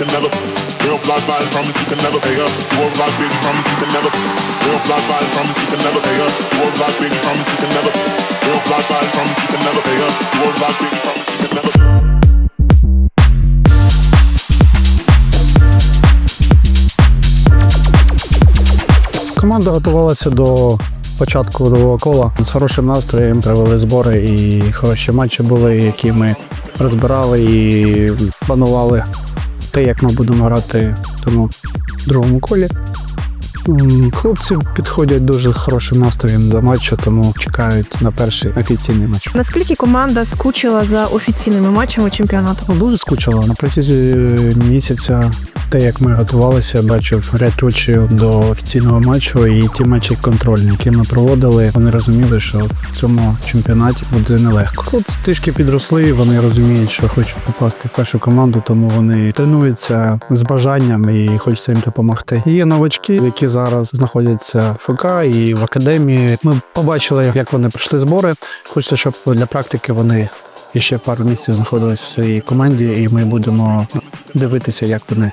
can never. Real blood vibes, promise you can never pay up. World rock, baby, promise you can never. Real blood vibes, promise you can never pay up. World rock, baby, promise you can never. Real blood vibes, promise you can never pay up. World rock, baby, promise you can never. Команда готувалася до початку другого кола з хорошим настроєм, провели збори і хороші матчі були, які ми розбирали і планували те, як ми будемо грати в тому другому колі. Хлопці підходять дуже хорошим настроєм до матчу, тому чекають на перший офіційний матч. Наскільки команда скучила за офіційними матчами чемпіонату? Ну, Дуже скучила на протязі місяця. Те, як ми готувалися, бачив ряд ручів до офіційного матчу, і ті матчі контрольні, які ми проводили, вони розуміли, що в цьому чемпіонаті буде нелегко. Хлопці трішки підросли, вони розуміють, що хочуть попасти в першу команду, тому вони тренуються з бажанням і хочеться їм допомогти. Є новачки, які зараз знаходяться в ФК і в академії. Ми побачили, як вони пройшли збори. Хочеться, щоб для практики вони і ще пару місяців знаходились в своїй команді, і ми будемо дивитися, як вони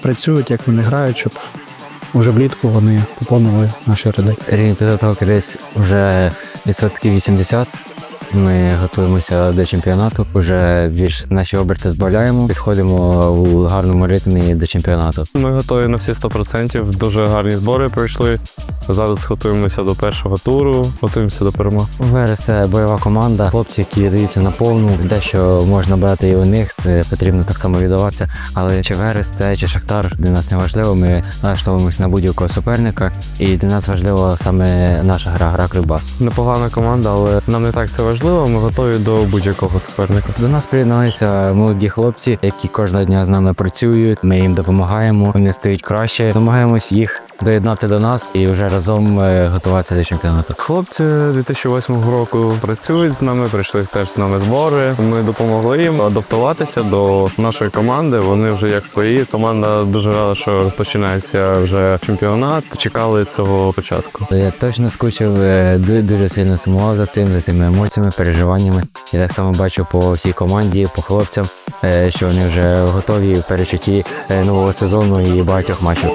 працюють, як вони грають, щоб уже влітку вони поповнили наші ряди. Рівень підготовки десь вже відсотків 80. Ми готуємося до чемпіонату. Уже більш наші оберти збавляємо. Підходимо у гарному ритмі до чемпіонату. Ми готові на всі 100%. Дуже гарні збори пройшли. Зараз готуємося до першого туру, готуємося до перемоги. Верес це бойова команда. Хлопці, які даються на повну, дещо можна брати і у них, потрібно так само віддаватися. Але чи Верес це чи Шахтар для нас не важливо. Ми налаштовуємося на будь-якого суперника, і для нас важливо саме наша гра, гра Кривбас. Непогана команда, але нам не так це важливо. Ми готові до будь-якого суперника. До нас приєдналися молоді хлопці, які кожного дня з нами працюють. Ми їм допомагаємо, вони стають краще. Намагаємось їх доєднати до нас і вже разом е, готуватися до чемпіонату. Хлопці 2008 року працюють з нами, прийшли теж з нами збори. Ми допомогли їм адаптуватися до нашої команди. Вони вже як свої. Команда дуже рада, що розпочинається вже чемпіонат. Чекали цього початку. Я точно скучив, е, дуже сильно сумував за цим, за цими емоціями, переживаннями. І так само бачу по всій команді, по хлопцям, е, що вони вже готові в перечутті е, нового сезону і багатьох матчів.